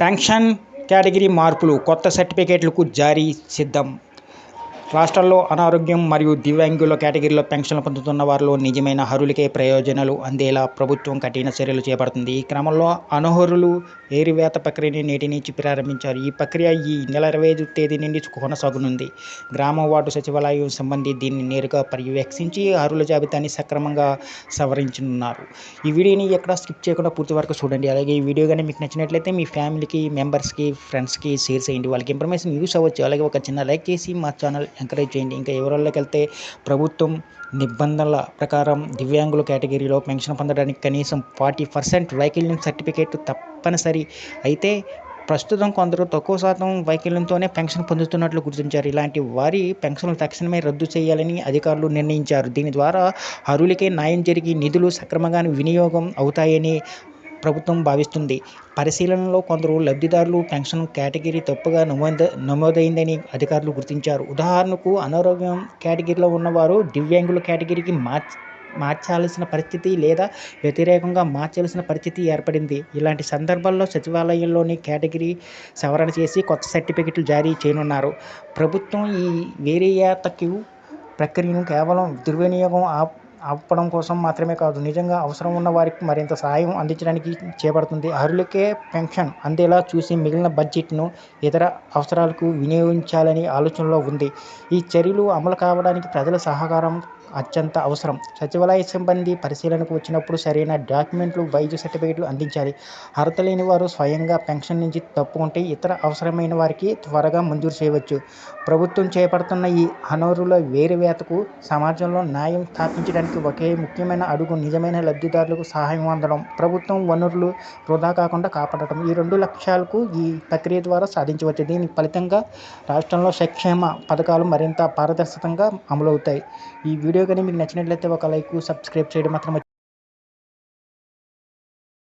Pension category మార్పులు కొత్త సర్టిఫికేట్లకు జారీ సిద్ధం. రాష్ట్రాల్లో అనారోగ్యం మరియు దివ్యాంగుల కేటగిరీలో పెన్షన్లు పొందుతున్న వారిలో నిజమైన అర్హులకే ప్రయోజనాలు అందేలా ప్రభుత్వం కఠిన చర్యలు చేపడుతుంది. ఈ క్రమంలో అనర్హులు ఏరివేత ప్రక్రియని నేటి నుంచి ప్రారంభించారు. ఈ ప్రక్రియ ఈ నెల ఇరవై ఐదు తేదీ నుండి కొనసాగనుంది. గ్రామ వార్డు సచివాలయం సంబంధి దీన్ని నేరుగా పర్యవేక్షించి అర్హుల జాబితాని సక్రమంగా సవరించనున్నారు. ఈ వీడియోని ఎక్కడ స్కిప్ చేయకుండా పూర్తి వరకు చూడండి. అలాగే ఈ వీడియో కానీ మీకు నచ్చినట్లయితే మీ ఫ్యామిలీకి మెంబర్స్కి ఫ్రెండ్స్కి షేర్ చేయండి. వాళ్ళకి ఇన్ఫర్మేషన్ యూస్ అవ్వచ్చు. అలాగే ఒక చిన్న లైక్ చేసి మా ఛానల్ ఎంకరేజ్ చేయండి. ఇంకా వివరాల్లోకి వెళ్తే ప్రభుత్వం నిబంధనల ప్రకారం దివ్యాంగుల కేటగిరీలో పెన్షన్ పొందడానికి కనీసం ఫార్టీ పర్సెంట్ వైకల్యం సర్టిఫికేట్ తప్పనిసరి. అయితే ప్రస్తుతం కొందరు తక్కువ శాతం వైకల్యంతోనే పెన్షన్ పొందుతున్నట్లు గుర్తించారు. ఇలాంటి వారి పెన్షన్లు తక్షణమే రద్దు చేయాలని అధికారులు నిర్ణయించారు. దీని ద్వారా అర్హులకే న్యాయం జరిగి నిధులు సక్రమంగా వినియోగం అవుతాయని ప్రభుత్వం భావిస్తుంది. పరిశీలనలో కొందరు లబ్ధిదారులు పెన్షన్ కేటగిరీ తప్పుగా నమోద నమోదైందని అధికారులు గుర్తించారు. ఉదాహరణకు అనారోగ్యం కేటగిరీలో ఉన్నవారు దివ్యాంగుల కేటగిరీకి మార్చ్ మార్చాల్సిన పరిస్థితి లేదా వ్యతిరేకంగా మార్చాల్సిన పరిస్థితి ఏర్పడింది. ఇలాంటి సందర్భాల్లో సచివాలయంలోని కేటగిరీ సవరణ చేసి కొత్త సర్టిఫికెట్లు జారీ చేయనున్నారు. ప్రభుత్వం ఈ వేరియాతకు ప్రక్రియను కేవలం దుర్వినియోగం ఆప్ ఆపడం కోసం మాత్రమే కాదు నిజంగా అవసరం ఉన్న వారికి మరింత సహాయం అందించడానికి చేపడుతుంది. అర్హులకే పెన్షన్ అందేలా చూసి మిగిలిన బడ్జెట్ను ఇతర అవసరాలకు వినియోగించాలని ఆలోచనలో ఉంది. ఈ చర్యలు అమలు కావడానికి ప్రజల సహకారం అత్యంత అవసరం. సచివాలయ సిబ్బంది పరిశీలనకు వచ్చినప్పుడు సరైన డాక్యుమెంట్లు వైద్య సర్టిఫికేట్లు అందించాలి. అర్హత లేని వారు స్వయంగా పెన్షన్ నుంచి తప్పుకుంటే ఇతర అవసరమైన వారికి త్వరగా మంజూరు చేయవచ్చు. ప్రభుత్వం చేపడుతున్న ఈ అనర్హుల వేరువేతకు సమాజంలో న్యాయం స్థాపించడానికి ఒకే ముఖ్యమైన అడుగు నిజమైన లబ్ధిదారులకు సహాయం అందడం. ప్రభుత్వం వనరులు వృధా కాకుండా కాపాడటం. ఈ రెండు లక్ష్యాలకు ఈ ప్రక్రియ ద్వారా సాధించవచ్చు. దీని ఫలితంగా రాష్ట్రంలో సంక్షేమ పథకాలు మరింత పారదర్శకంగా అమలవుతాయి. ఈ వీడియో కానీ మీకు నచ్చినట్లయితే ఒక లైక్ సబ్స్క్రైబ్ చేయడం మాత్రం